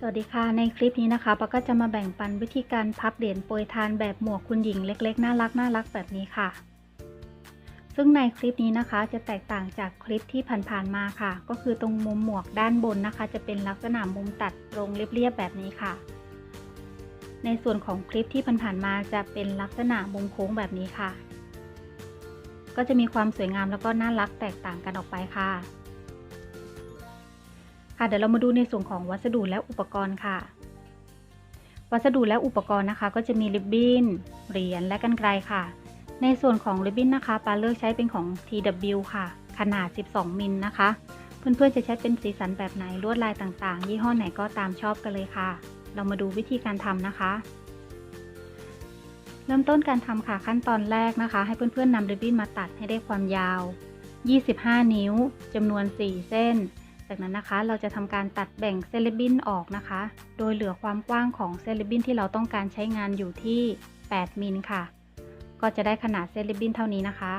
สวัสดีค่ะ ในคลิปนี้นะคะปาก็จะมาแบ่งปันวิธีการพับเหรียญโปรยทานแบบหมวกคุณหญิงเล็กๆ น่ารักน่ารักแบบนี้ค่ะ ซึ่งในคลิปนี้นะคะจะแตกต่างจากคลิปที่ผ่านๆมาค่ะ ก็คือตรงมุมหมวกด้านบนนะคะ จะเป็นลักษณะมุมตัดตรงเรียบๆแบบนี้ค่ะ ในส่วนของคลิปที่ผ่านๆมาจะเป็นลักษณะมุมโค้งแบบนี้ค่ะ ก็จะมีความสวยงามแล้วก็น่ารักแตกต่างกันออกไปค่ะค่ะ เดี๋ยวเรามาดูในส่วนของวัสดุและอุปกรณ์ค่ะ วัสดุและอุปกรณ์นะคะ ก็จะมีริบบิ้นเหรียญและกันไกรค่ะ ในส่วนของริบบิ้นนะคะปาเลือกใช้เป็นของ TW ค่ะ ขนาด 12 มิลนะคะ เพื่อนๆจะใช้เป็นสีสันแบบไหนลวดลายต่างๆ ยี่ห้อไหนก็ตามชอบกันเลยค่ะ เรามาดูวิธีการทำนะคะ เริ่มต้นการทำค่ะขั้นตอนแรกนะคะ ให้เพื่อนๆนำริบบิ้นมาตัดให้ได้ความยาว 25 นิ้วจำนวน 4 เส้น จากนั้นนะคะ เราจะทำการตัดแบ่งเซเลบินออกนะคะ โดยเหลือความกว้างของเซเลบินที่เราต้องการใช้งานอยู่ที่ 8 มิลค่ะ ก็จะได้ขนาดเซเลบินเท่านี้นะคะ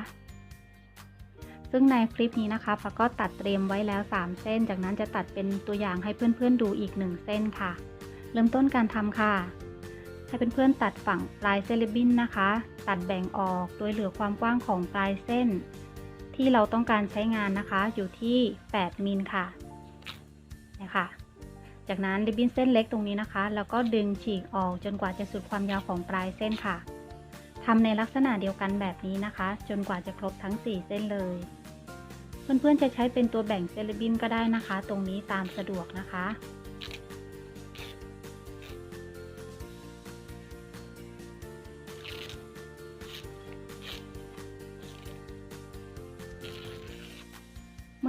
ซึ่งในคลิปนี้นะคะปาก็ตัดเตรียมไว้แล้ว 3 เส้น จากนั้นจะตัดเป็นตัวอย่างให้เพื่อนๆดูอีก 1 เส้นค่ะ เริ่มต้นการทำค่ะ ให้เพื่อนๆตัดฝั่งปลายเซเลบินนะคะ ตัดแบ่งออกโดยเหลือความกว้างของปลายเส้น ที่เราต้องการใช้งานนะคะ อยู่ที่ 8 มิลค่ะนี่ค่ะ จากนั้นริบบิ้นเส้นเล็กตรงนี้นะคะ แล้วก็ดึงฉีกออกจนกว่าจะสุดความยาวของปลายเส้นค่ะทำในลักษณะเดียวกันแบบนี้นะคะ จนกว่าจะครบทั้ง 4 เส้นเลย เพื่อนๆจะใช้เป็นตัวแบ่งเซเลบินก็ได้นะคะ ตรงนี้ตามสะดวกนะคะ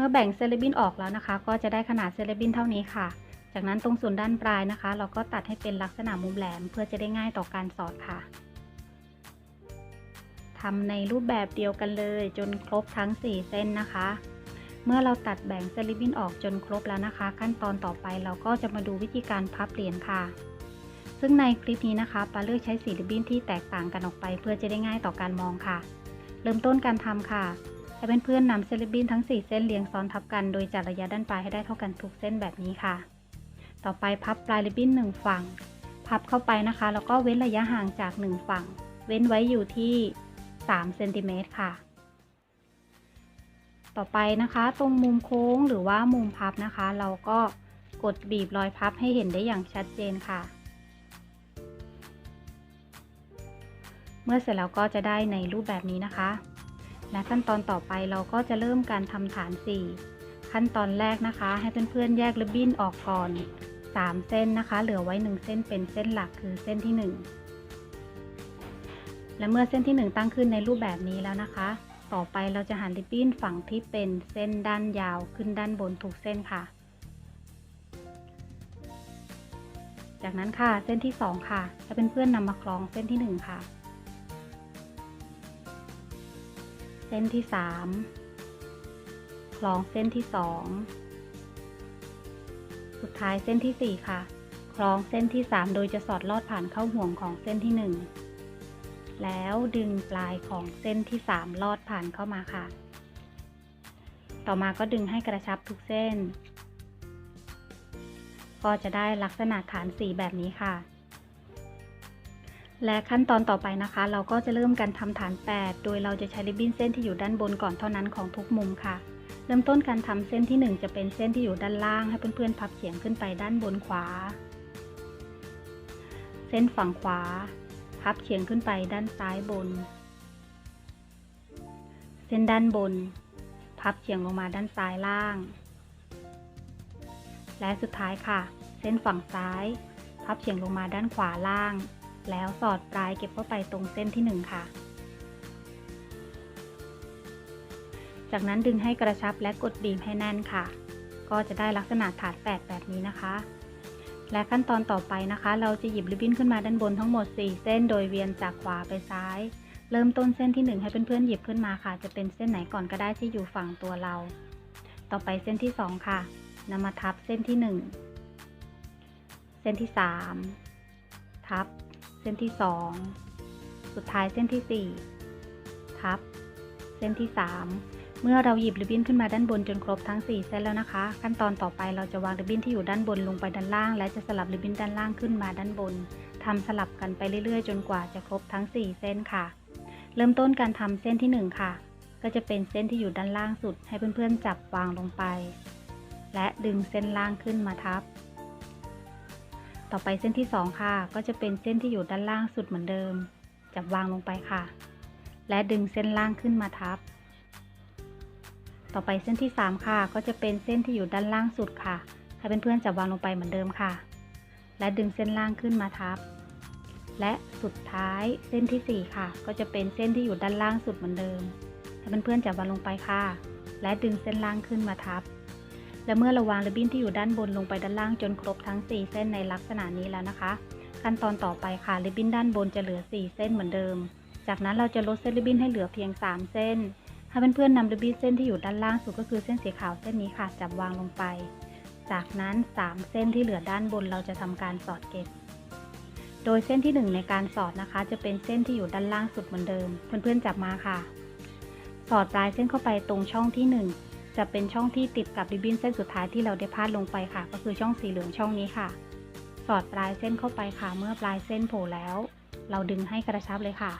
มื่อแบ่งเซเลบินออกแล้วนะคะ ก็จะได้ขนาดเซเลบินเท่านี้ค่ะ จากนั้นตรงส่วนด้านปลายนะคะ เราก็ตัดให้เป็นลักษณะมุมแหลม เพื่อจะได้ง่ายต่อการสอดค่ะทำในรูปแบบเดียวกันเลย จนครบทั้ง 4 เส้นนะคะ เมื่อเราตัดแบ่งเซเลบินออกจนครบแล้วนะคะ ขั้นตอนต่อไปเราก็จะมาดูวิธีการพับเหรียญค่ะ ซึ่งในคลิปนี้นะคะปาเลือกใช้สีริบบิ้นที่แตกต่างกันออกไป เพื่อจะได้ง่ายต่อการมองค่ะ เริ่มต้นการทำค่ะ ให้เพื่อนๆนำเซเลบินทั้ง 4 เส้นเรียงซ้อนทับกันโดยจัดระยะด้านปลายให้ได้เท่ากันทุกเส้นแบบนี้ค่ะ ต่อไปพับปลายริบบิ้น1ฝั่ง พับเข้าไปนะคะ แล้วก็เว้นระยะห่างจาก 1 ฝั่ง เว้นไว้อยู่ที่3เซนติเมตรค่ะ ต่อไปนะคะ ตรงมุมโค้งหรือว่ามุมพับนะคะ เราก็กดบีบรอยพับให้เห็นได้อย่างชัดเจนค่ะ เมื่อเสร็จแล้วก็จะได้ในรูปแบบนี้นะคะ และขั้นตอนต่อไปเราก็จะเริ่มการทำฐาน 4 ขั้นตอนแรกนะคะ ให้เพื่อนๆแยกริบบิ้นออกก่อน 3 เส้นนะคะ เหลือไว้ 1 เส้นเป็นเส้นหลักคือเส้นที่ 1 และเมื่อเส้นที่ 1 ตั้งขึ้นในรูปแบบนี้แล้วนะคะ ต่อไปเราจะหันริบบิ้นฝั่งที่เป็นเส้นด้านยาวขึ้นด้านบนทุกเส้นค่ะ จากนั้นค่ะเส้นที่ 2 ค่ะให้เพื่อนๆนำมาคล้องเส้นที่ 1 ค่ะ เส้นที่ 3 คล้องเส้นที่ 2 สุดท้ายเส้นที่ 4 ค่ะ คล้องเส้นที่ 3 โดยจะสอดลอดผ่านเข้าห่วงของเส้นที่ 1 แล้วดึงปลายของเส้นที่ 3 ลอดผ่านเข้ามาค่ะ ต่อมาก็ดึงให้กระชับทุกเส้น ก็จะได้ลักษณะฐานสีแบบนี้ค่ะ และขั้นตอนต่อไปนะคะ เราก็จะเริ่มการทำฐาน 8 โดยเราจะใช้ริบบิ้นเส้นที่อยู่ด้านบนก่อนเท่านั้นของทุกมุมค่ะ เริ่มต้นการทำเส้นที่ 1 จะเป็นเส้นที่อยู่ด้านล่าง ให้เพื่อนๆพับเฉียงขึ้นไปด้านบนขวา เส้นฝั่งขวา พับเฉียงขึ้นไปด้านซ้ายบน เส้นด้านบน พับเฉียงลงมาด้านซ้ายล่าง และสุดท้ายค่ะ เส้นฝั่งซ้าย พับเฉียงลงมาด้านขวาล่าง แล้วสอดปลายเก็บเข้าไปตรงเส้นที่ 1 ค่ะ จากนั้นดึงให้กระชับและกดบีบให้แน่นค่ะ ก็จะได้ลักษณะฐานแปดแบบนี้นะคะ และขั้นตอนต่อไปนะคะ เราจะหยิบริบบิ้นขึ้นมาด้านบนทั้งหมด 4 เส้น โดยเวียนจากขวาไปซ้าย เริ่มต้นเส้นที่ 1 ให้เพื่อนๆหยิบขึ้นมาค่ะ จะเป็นเส้นไหนก่อนก็ได้ที่อยู่ฝั่งตัวเรา ต่อไปเส้นที่ 2 ค่ะนำมาทับเส้นที่ 1 เส้นที่ 3 ทับ เส้นที่ 2 สุดท้ายเส้นที่ 4 ทับ เส้นที่ 3 เมื่อเราหยิบริบบิ้นขึ้นมาด้านบนจนครบทั้ง 4 เส้นแล้วนะคะ ขั้นตอนต่อไปเราจะวางริบบิ้นที่อยู่ด้านบนลงไปด้านล่าง และจะสลับริบบิ้นด้านล่างขึ้นมาด้านบนทำสลับกันไปเรื่อยๆ จนกว่าจะครบทั้ง 4 เส้นค่ะ เริ่มต้นการทำเส้นที่ 1 ค่ะ ก็จะเป็นเส้นที่อยู่ด้านล่างสุด ให้เพื่อนๆจับวางลงไป และดึงเส้นล่างขึ้นมาทับ ต่อไปเส้นที่ 2 ค่ะ ก็จะเป็นเส้นที่อยู่ด้านล่างสุดเหมือนเดิม จับวางลงไปค่ะ และดึงเส้นล่างขึ้นมาทับ ต่อไปเส้นที่ 3 ค่ะ ก็จะเป็นเส้นที่อยู่ด้านล่างสุดค่ะ ให้เพื่อนๆจับวางลงไปเหมือนเดิมค่ะ และดึงเส้นล่างขึ้นมาทับ และสุดท้ายเส้นที่ 4 ค่ะ ก็จะเป็นเส้นที่อยู่ด้านล่างสุดเหมือนเดิม ให้เพื่อนๆจับวางลงไปค่ะ และดึงเส้นล่างขึ้นมาทับ และเมื่อเราวางริบบิ้นที่อยู่ด้านบนลงไปด้านล่างจนครบทั้ง 4 เส้นในลักษณะนี้แล้วนะคะ ขั้นตอนต่อไปค่ะริบบิ้นด้านบนจะเหลือ 4 เส้นเหมือนเดิม จากนั้นเราจะลดเส้นริบบิ้นให้เหลือเพียง 3 เส้นให้เพื่อนๆนำริบบิ้นเส้นที่อยู่ด้านล่างสุดก็คือเส้นสีขาวเส้นนี้ค่ะจับวางลงไป จากนั้น 3 เส้นที่เหลือด้านบนเราจะทำการสอดเก็บ โดยเส้นที่ 1 ในการสอดนะคะ จะเป็นเส้นที่อยู่ด้านล่างสุดเหมือนเดิม เพื่อนๆจับมาค่ะ สอดปลายเส้นเข้าไปตรงช่องที่ 1 จะเป็นช่องที่ติดกับริบบิ้นเส้นสุดท้ายที่เราได้พาดลงไปค่ะ ก็คือช่องสีเหลืองช่องนี้ค่ะ สอดปลายเส้นเข้าไปค่ะ เมื่อปลายเส้นโผล่แล้ว เราดึงให้กระชับเลยค่ะ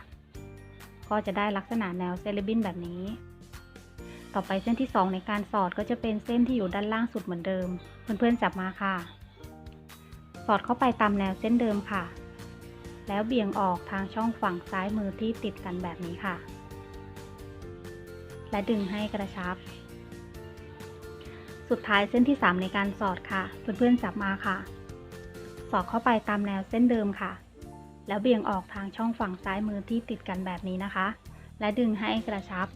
ก็จะได้ลักษณะแนวเซเลบินแบบนี้ ต่อไปเส้นที่ 2 ในการสอดก็จะเป็นเส้นที่อยู่ด้านล่างสุดเหมือนเดิม เพื่อนๆจับมาค่ะ สอดเข้าไปตามแนวเส้นเดิมค่ะ แล้วเบี่ยงออกทางช่องฝั่งซ้ายมือที่ติดกันแบบนี้ค่ะ และดึงให้กระชับ สุดท้ายเส้นที่ 3 ในการสอดค่ะ เพื่อนๆจับมาค่ะ สอดเข้าไปตามแนวเส้นเดิมค่ะ แล้วเบี่ยงออกทางช่องฝั่งซ้ายมือที่ติดกันแบบนี้นะคะ และดึงให้กระชับ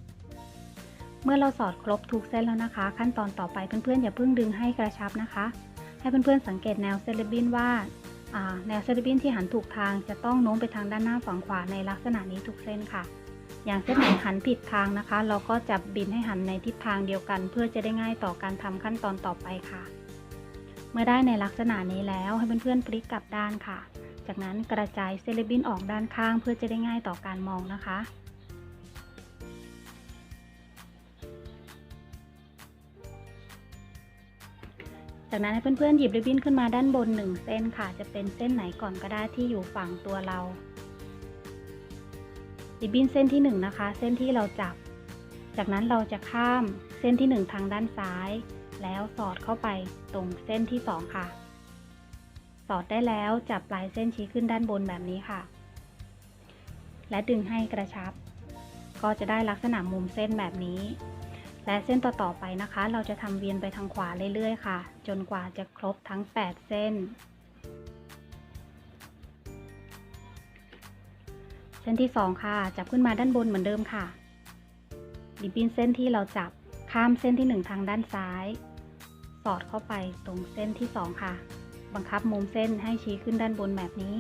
เมื่อเราสอดครบทุกเส้นแล้วนะคะ ขั้นตอนต่อไปเพื่อนๆอย่าเพิ่งดึงให้กระชับนะคะ ให้เพื่อนๆสังเกตแนวเซเลบินว่าแนวเซเลบินที่หันถูกทางจะต้องโน้มไปทางด้านหน้าฝั่งขวาในลักษณะนี้ทุกเส้นค่ะ อย่างเส้นไหนหันผิดทางนะคะ เราก็จับบินให้หันในทิศทางเดียวกัน เพื่อจะได้ง่ายต่อการทำขั้นตอนต่อไปค่ะ เมื่อได้ในลักษณะนี้แล้วให้เพื่อนๆพลิกกลับด้านค่ะ จากนั้นกระจายเซเลบินออกด้านข้าง เพื่อจะได้ง่ายต่อการมองนะคะจากนั้นให้เพื่อนๆหยิบริบบิ้นขึ้นมาด้านบน 1 เส้นค่ะ จะเป็นเส้นไหนก่อนก็ได้ที่อยู่ฝั่งตัวเรา ริบบิ้นเส้นที่ 1 นะคะ เส้นที่เราจับ จากนั้นเราจะข้ามเส้นที่ 1 ทางด้านซ้าย แล้วสอดเข้าไปตรงเส้นที่ 2 ค่ะ สอดได้แล้วจับปลายเส้นชี้ขึ้นด้านบนแบบนี้ค่ะ และดึงให้กระชับ ก็จะได้ลักษณะมุมเส้นแบบนี้ และเส้นต่อๆไปนะคะ เราจะทำเวียนไปทางขวาเรื่อยๆค่ะ จนกว่าจะครบทั้ง 8 เส้น เส้นที่ 2 ค่ะ จับขึ้นมาด้านบนเหมือนเดิมค่ะริบบิ้นเส้นที่เราจับข้ามเส้นที่ 1 ทางด้านซ้าย สอดเข้าไปตรงเส้นที่ 2 ค่ะ บังคับมุมเส้นให้ชี้ขึ้นด้านบนแบบนี้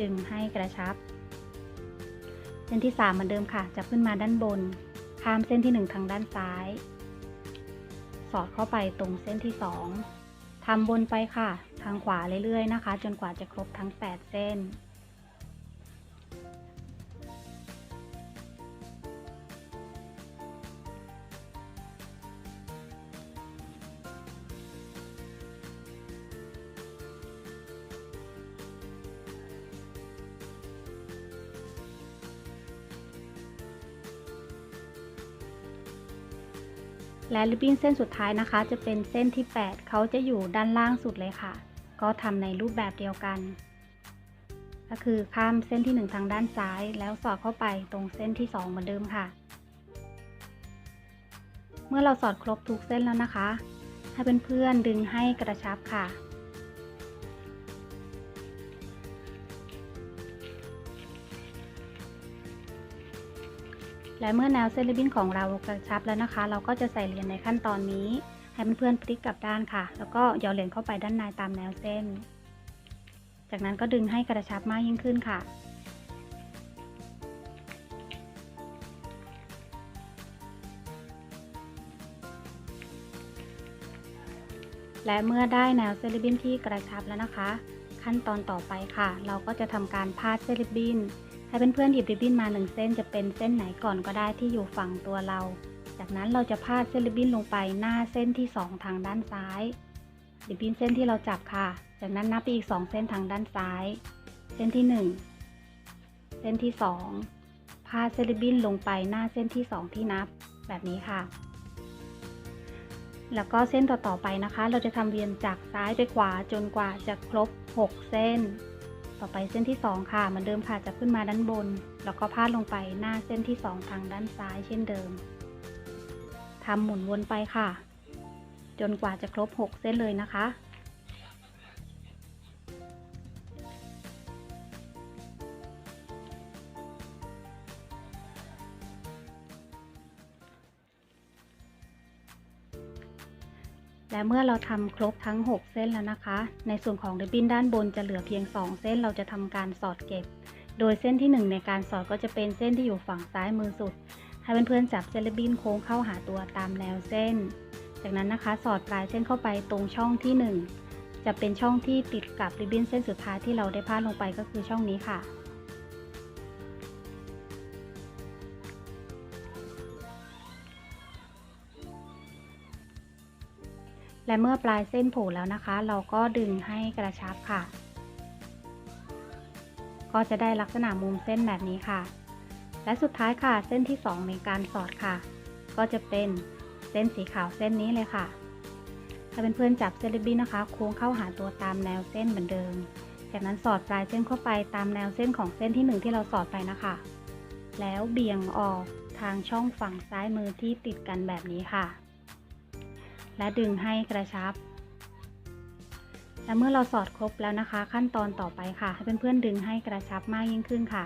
ดึงให้กระชับ เส้นที่ 3 เหมือนเดิมค่ะ จับขึ้นมาด้านบน ข้ามเส้นที่ 1 ทางด้านซ้าย สอดเข้าไปตรงเส้นที่ 2ทำบนไปค่ะ ทางขวาเรื่อยๆนะคะ จนกว่าจะครบทั้ง 8 เส้น และริบบิ้นเส้นสุดท้ายนะคะ จะเป็นเส้นที่ 8 เขาจะอยู่ด้านล่างสุดเลยค่ะ ก็ทำในรูปแบบเดียวกัน ก็คือข้ามเส้นที่ 1 ทางด้านซ้าย แล้วสอดเข้าไปตรงเส้นที่ 2 เหมือนเดิมค่ะ เมื่อเราสอดครบทุกเส้นแล้วนะคะ ให้เพื่อนๆดึงให้กระชับค่ะ และเมื่อแนวเส้นริบบิ้นของเรากระชับแล้วนะคะ เราก็จะใส่เหรียญในขั้นตอนนี้ ให้เพื่อนๆพลิกกลับด้านค่ะ แล้วก็หย่อเหรียญเข้าไปด้านในตามแนวเส้น จากนั้นก็ดึงให้กระชับมากยิ่งขึ้นค่ะและเมื่อได้แนวเซริบบินที่กระชับแล้วนะคะ ขั้นตอนต่อไปค่ะ เราก็จะทำการพาดเซริบบิน ให้เพื่อนๆหยิบริบบิ้นมาหนึ่งเส้นจะเป็นเส้นไหนก่อนก็ได้ที่อยู่ฝั่งตัวเรา จากนั้นเราจะพาดเส้นริบบิ้นลงไปหน้าเส้นที่ 2 ทางด้านซ้าย ริบบิ้นเส้นที่เราจับค่ะ จากนั้นนับไปอีก 2 เส้นทางด้านซ้าย เส้นที่ 1 เส้นที่ 2 พาดเส้นริบบิ้นลงไปหน้าเส้นที่ 2 ที่นับ แบบนี้ค่ะ แล้วก็เส้นต่อๆไปนะคะ เราจะทำเวียนจากซ้ายไปขวาจนกว่าจะครบ 6 เส้น ต่อไปเส้นที่ 2 ค่ะเหมือนเดิมค่ะจะขึ้นมาด้านบน แล้วก็พาดลงไปหน้าเส้นที่ 2 ทางด้านซ้ายเช่นเดิมทำหมุนวนไปค่ะ จนกว่าจะครบ 6 เส้นเลยนะคะ และเมื่อเราทำครบทั้ง 6 เส้นแล้วนะคะ ในส่วนของริบบิ้นด้านบนจะเหลือเพียง 2 เส้นเราจะทำการสอดเก็บ โดยเส้นที่ 1 ในการสอดก็จะเป็นเส้นที่อยู่ฝั่งซ้ายมือสุด ให้เพื่อนๆจับเส้นริบบิ้นโค้งเข้าหาตัวตามแนวเส้น จากนั้นนะคะสอดปลายเส้นเข้าไปตรงช่องที่ 1 จะเป็นช่องที่ติดกับริบบิ้นเส้นสุดท้ายที่เราได้พาดลงไปก็คือช่องนี้ค่ะ และเมื่อปลายเส้นโผล่แล้วนะคะ เราก็ดึงให้กระชับค่ะ ก็จะได้ลักษณะมุมเส้นแบบนี้ค่ะ และสุดท้ายค่ะ เส้นที่ 2 ในการสอดค่ะ ก็จะเป็นเส้นสีขาวเส้นนี้เลยค่ะ ถ้าเป็นเพื่อนจับเส้นริบบิ้นนะคะ โค้งเข้าหาตัวตามแนวเส้นเหมือนเดิม จากนั้นสอดปลายเส้นเข้าไปตามแนวเส้นของเส้นที่ 1 ที่เราสอดไปนะคะ แล้วเบี่ยงออกทางช่องฝั่งซ้ายมือที่ติดกันแบบนี้ค่ะ และดึงให้กระชับ และเมื่อเราสอดครบแล้วนะคะ ขั้นตอนต่อไปค่ะ ให้เพื่อนๆดึงให้กระชับมากยิ่งขึ้นค่ะ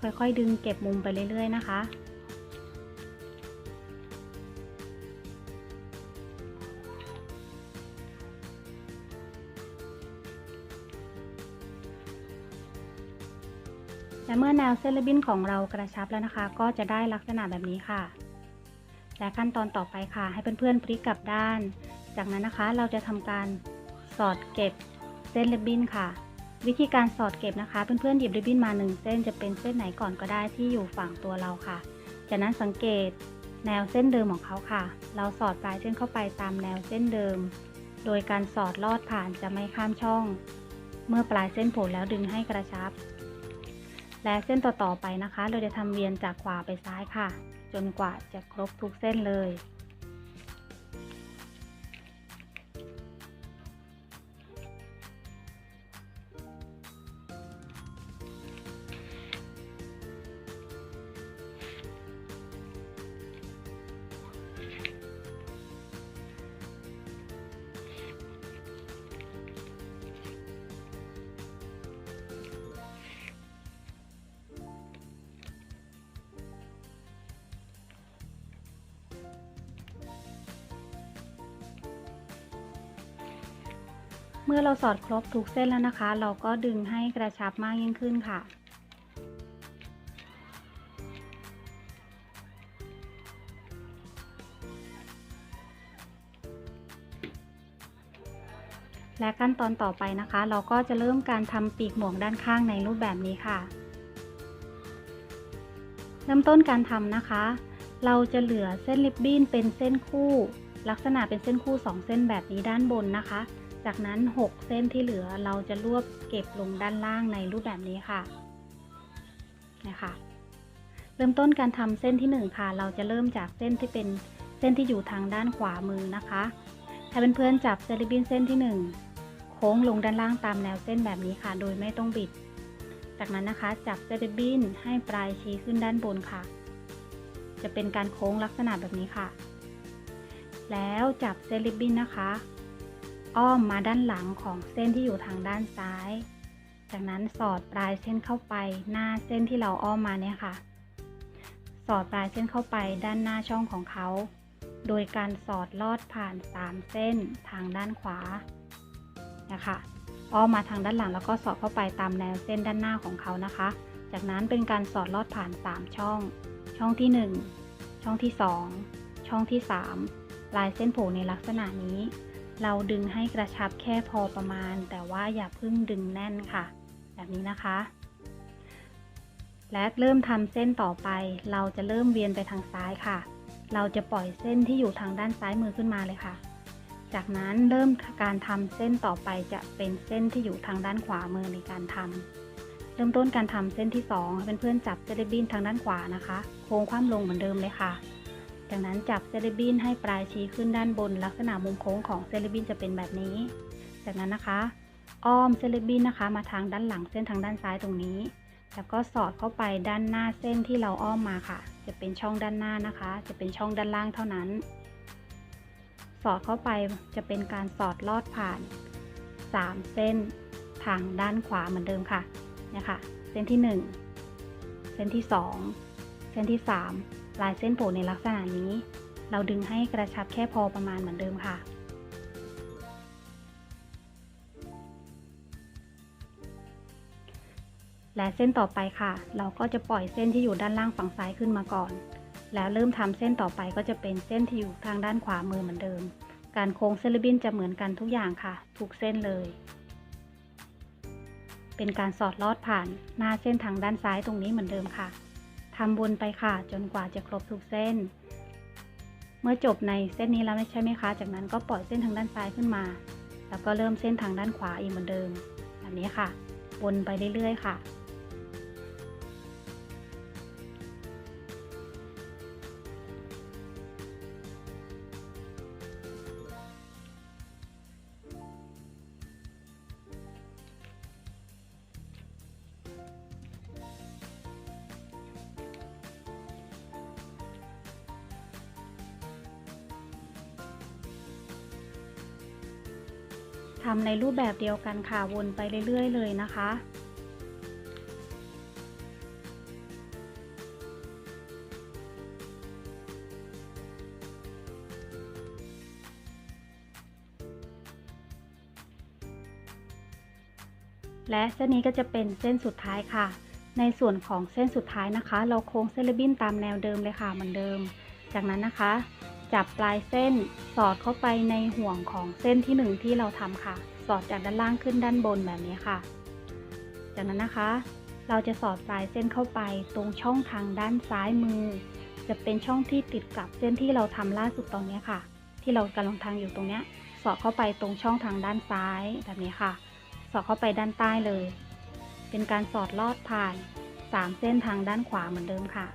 ค่อยๆดึงเก็บมุมไปเรื่อยๆนะคะและเมื่อแนวเส้นริบบิ้นของเรากระชับแล้วนะคะ ก็จะได้ลักษณะแบบนี้ค่ะ และขั้นตอนต่อไปค่ะ ให้เพื่อนๆพลิกกลับด้าน จากนั้นนะคะเราจะทำการสอดเก็บเส้นริบบิ้นค่ะ วิธีการสอดเก็บนะคะ เพื่อนๆหยิบริบบิ้นมาหนึ่งเส้นจะเป็นเส้นไหนก่อนก็ได้ที่อยู่ฝั่งตัวเราค่ะ จากนั้นสังเกตแนวเส้นเดิมของเขาค่ะ เราสอดปลายเส้นเข้าไปตามแนวเส้นเดิม โดยการสอดลอดผ่านจะไม่ข้ามช่อง เมื่อปลายเส้นโผล่แล้วดึงให้กระชับ และเส้นต่อๆไปนะคะ เราจะทำเวียนจากขวาไปซ้ายค่ะ จนกว่าจะครบทุกเส้นเลย เมื่อเราสอดครบทุกเส้นแล้วนะคะ เราก็ดึงให้กระชับมากยิ่งขึ้นค่ะ และขั้นตอนต่อไปนะคะ เราก็จะเริ่มการทำปีกหมวกด้านข้างในรูปแบบนี้ค่ะ เริ่มต้นการทำนะคะ เราจะเหลือเส้นริบบิ้นเป็นเส้นคู่ ลักษณะเป็นเส้นคู่ 2 เส้นแบบนี้ด้านบนนะคะ จากนั้น 6 เส้นที่เหลือเราจะรวบเก็บลงด้านล่างในรูปแบบนี้ค่ะนะคะเริ่มต้นการทำเส้นที่ 1 ค่ะ เราจะเริ่มจากเส้นที่เป็นเส้นที่อยู่ทางด้านขวามือนะคะถ้าเพื่อนๆจับเส้นริบบินเส้นที่ 1 โค้งลงด้านล่างตามแนวเส้นแบบนี้ค่ะ โดยไม่ต้องบิด จากนั้นนะคะจับเส้นริบบินให้ปลายชี้ขึ้นด้านบนค่ะ จะเป็นการโค้งลักษณะแบบนี้ค่ะ แล้วจับเส้นริบบินนะคะ อ้อมมาด้านหลังของเส้นที่อยู่ทางด้านซ้าย จากนั้นสอดปลายเส้นเข้าไปหน้าเส้นที่เราอ้อมมาเนี่ยค่ะ สอดปลายเส้นเข้าไปด้านหน้าช่องของเขา โดยการสอดลอดผ่าน 3 เส้นทางด้านขวา นะคะ อ้อมมาทางด้านหลังแล้วก็สอดเข้าไปตามแนวเส้นด้านหน้าของเขานะคะ จากนั้นเป็นการสอดลอดผ่าน 3 ช่อง ช่องที่ 1 ช่องที่ 2 ช่องที่ 3 ลายเส้นผล่ในลักษณะนี้ เราดึงให้กระชับแค่พอประมาณ แต่ว่าอย่าเพิ่งดึงแน่นค่ะ แบบนี้นะคะ และเริ่มทำเส้นต่อไป เราจะเริ่มเวียนไปทางซ้ายค่ะ เราจะปล่อยเส้นที่อยู่ทางด้านซ้ายมือขึ้นมาเลยค่ะ จากนั้นเริ่มการทำเส้นต่อไปจะเป็นเส้นที่อยู่ทางด้านขวามือในการทำเริ่มต้นการทำเส้นที่2ให้เพื่อนๆจับเซเลบินทางด้านขวานะคะ โค้งคว่ำลงเหมือนเดิมเลยค่ะ จากนั้นจับเซเลบินให้ปลายชี้ขึ้นด้านบน ลักษณะมุมโค้งของเซเลบินจะเป็นแบบนี้ จากนั้นนะคะ อ้อมเซเลบินนะคะ มาทางด้านหลังเส้นทางด้านซ้ายตรงนี้ แล้วก็สอดเข้าไปด้านหน้าเส้นที่เราอ้อมมาค่ะ จะเป็นช่องด้านหน้านะคะ จะเป็นช่องด้านล่างเท่านั้น สอดเข้าไปจะเป็นการสอดลอดผ่าน 3 เส้นทางด้านขวาเหมือนเดิมค่ะเนี่ยค่ะ เส้นที่ 1 เส้นที่ 2 เส้นที่ 3 ลายเส้นโผล่ในลักษณะนี้ เราดึงให้กระชับแค่พอประมาณเหมือนเดิมค่ะ และเส้นต่อไปค่ะ เราก็จะปล่อยเส้นที่อยู่ด้านล่างฝั่งซ้ายขึ้นมาก่อน แล้วเริ่มทำเส้นต่อไปก็จะเป็นเส้นที่อยู่ทางด้านขวามือเหมือนเดิม การโค้งเซลบินจะเหมือนกันทุกอย่างค่ะ ทุกเส้นเลย เป็นการสอดลอดผ่านหน้าเส้นทางด้านซ้ายตรงนี้เหมือนเดิมค่ะ ทำวนไปค่ะ จนกว่าจะครบทุกเส้น เมื่อจบในเส้นนี้แล้วไม่ใช่ไหมคะ จากนั้นก็ปล่อยเส้นทางด้านซ้ายขึ้นมา แล้วก็เริ่มเส้นทางด้านขวาอีกเหมือนเดิม แบบนี้ค่ะ วนไปเรื่อยๆ ค่ะ ทำในรูปแบบเดียวกันค่ะวนไปเรื่อย ๆ เลยนะคะและเส้นนี้ก็จะเป็นเส้นสุดท้ายค่ะ ในส่วนของเส้นสุดท้ายนะคะ เราโค้งเซเลบินตามแนวเดิมเลยค่ะเหมือนเดิม จากนั้นนะคะ จับปลายเส้นสอดเข้าไปในห่วงของเส้นที่หนึ่งที่เราทำค่ะ สอดจากด้านล่างขึ้นด้านบนแบบนี้ค่ะ จากนั้นนะคะ เราจะสอดปลายเส้นเข้าไปตรงช่องทางด้านซ้ายมือ จะเป็นช่องที่ติดกับเส้นที่เราทำล่าสุดตรงนี้ค่ะ ที่เรากำลังทางอยู่ตรงนี้สอดเข้าไปตรงช่องทางด้านซ้ายแบบนี้ค่ะ สอดเข้าไปด้านใต้เลย เป็นการสอดลอดผ่าน 3 เส้นทางด้านขวาเหมือนเดิมค่ะ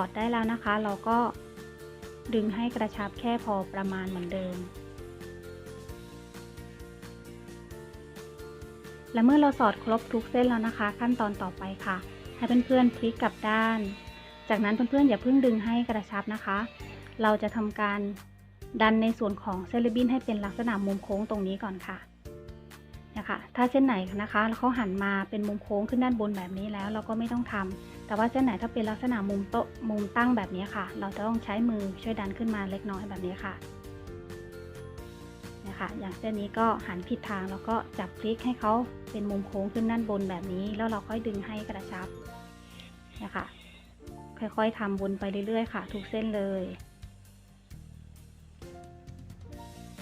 อดได้แล้วนะคะ เราก็ดึงให้กระชับแค่พอประมาณเหมือนเดิม และเมื่อเราสอดครบทุกเส้นแล้วนะคะ ขั้นตอนต่อไปค่ะ ให้เพื่อนๆพลิกกลับด้าน จากนั้นเพื่อนๆอย่าเพิ่งดึงให้กระชับนะคะ เราจะทำการดันในส่วนของเซเลบินให้เป็นลักษณะมุมโค้งตรงนี้ก่อนค่ะนะคะถ้าเส้นไหนนะคะแล้วเขาหันมาเป็นมุมโค้งขึ้นด้านบนแบบนี้แล้ว เราก็ไม่ต้องทำ แต่ว่าเส้นไหนถ้าเป็นลักษณะมุมโต๊ะมุมตั้งแบบนี้ค่ะ เราจะต้องใช้มือช่วยดันขึ้นมาเล็กน้อยแบบนี้ค่ะนะคะอย่างเส้นนี้ก็หันผิดทางแล้วก็จับพลิกให้เขาเป็นมุมโค้งขึ้นด้านบนแบบนี้ แล้วเราค่อยดึงให้กระชับนะคะค่อยๆทำวนไปเรื่อยๆค่ะ ทุกเส้นเลย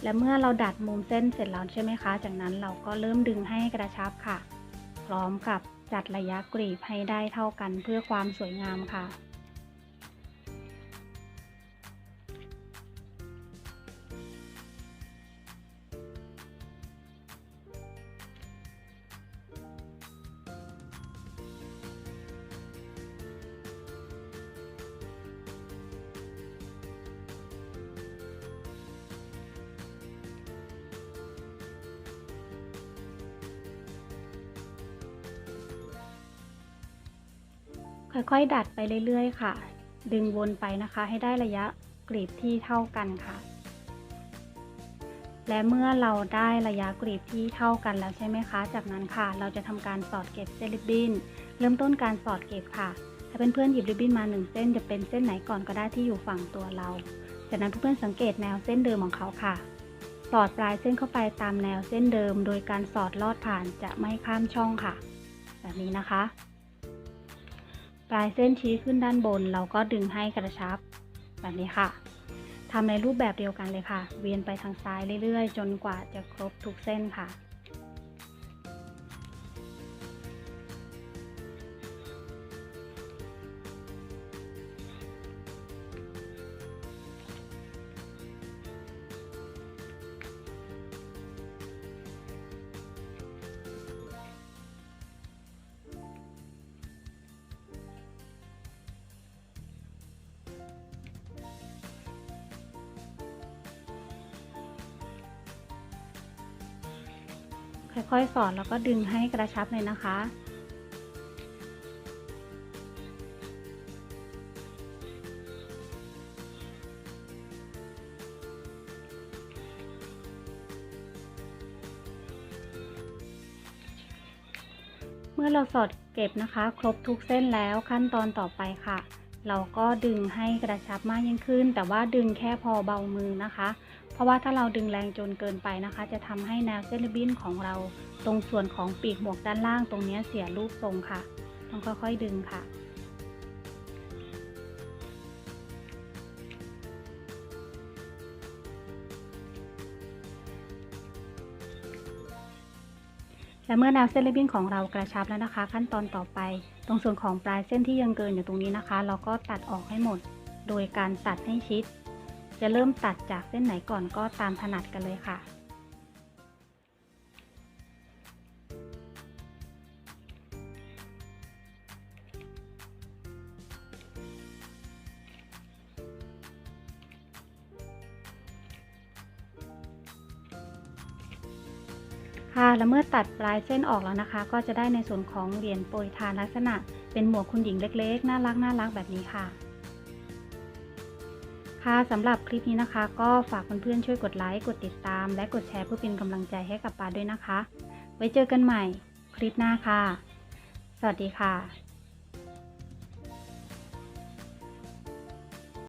และเมื่อเราดัดมุมเส้นเสร็จแล้วใช่ไหมคะ จากนั้นเราก็เริ่มดึงให้กระชับค่ะ พร้อมกับ จัดระยะกรีบให้ได้เท่ากันเพื่อความสวยงามค่ะ ค่อยๆดัดไปเรื่อยๆ ค่ะ ดึงวนไปนะคะ ให้ได้ระยะกรีบที่เท่ากันค่ะ และเมื่อเราได้ระยะกรีบที่เท่ากันแล้วใช่ไหมคะ จากนั้นค่ะ เราจะทำการสอดเก็บเส้นริบบิ้น เริ่มต้นการสอดเก็บค่ะ ถ้าเพื่อนๆหยิบริบบิ้นมาหนึ่งเส้นจะเป็นเส้นไหนก่อนก็ได้ที่อยู่ฝั่งตัวเรา จากนั้นเพื่อนๆสังเกตแนวเส้นเดิมของเขาค่ะสอดปลายเส้นเข้าไปตามแนวเส้นเดิม โดยการสอดลอดผ่านจะไม่ข้ามช่องค่ะ แบบนี้นะคะ ลายเส้นชี้ขึ้นด้านบน เราก็ดึงให้กระชับแบบนี้ค่ะทำในรูปแบบเดียวกันเลยค่ะ เวียนไปทางซ้ายเรื่อยๆ จนกว่าจะครบทุกเส้นค่ะ ค่อยๆสอดแล้วก็ดึงให้กระชับเลยนะคะ เมื่อเราสอดเก็บนะคะ ครบทุกเส้นแล้วขั้นตอนต่อไปค่ะ เราก็ดึงให้กระชับมากยิ่งขึ้น แต่ว่าดึงแค่พอเบามือนะคะ เพราะว่าถ้าเราดึงแรงจนเกินไปนะคะ จะทำให้แนวเส้นริบบิ้นของเราตรงส่วนของปีกหมวกด้านล่างตรงนี้เสียรูปทรงค่ะ ต้องค่อยๆดึงค่ะ และเมื่อแนวเส้นริบบิ้นของเรากระชับแล้วนะคะ ขั้นตอนต่อไป ตรงส่วนของปลายเส้นที่ยังเกินอยู่ตรงนี้นะคะ เราก็ตัดออกให้หมด โดยการตัดให้ชิด จะเริ่มตัดจากเส้นไหนก่อนก็ตามถนัดกันเลยค่ะ ค่ะ แล้วเมื่อตัดปลายเส้นออกแล้วนะคะ ก็จะได้ในส่วนของเหรียญโปรยทานลักษณะ เป็นหมวกคุณหญิงเล็กๆ น่ารักน่ารักแบบนี้ค่ะ ค่ะสำหรับคลิปนี้นะคะ ก็ฝากเพื่อนๆช่วยกดไลค์ กดติดตาม และกดแชร์เพื่อเป็นกำลังใจให้กับปาด้วยนะคะ ไว้เจอกันใหม่คลิปหน้าค่ะ สวัสดีค่ะ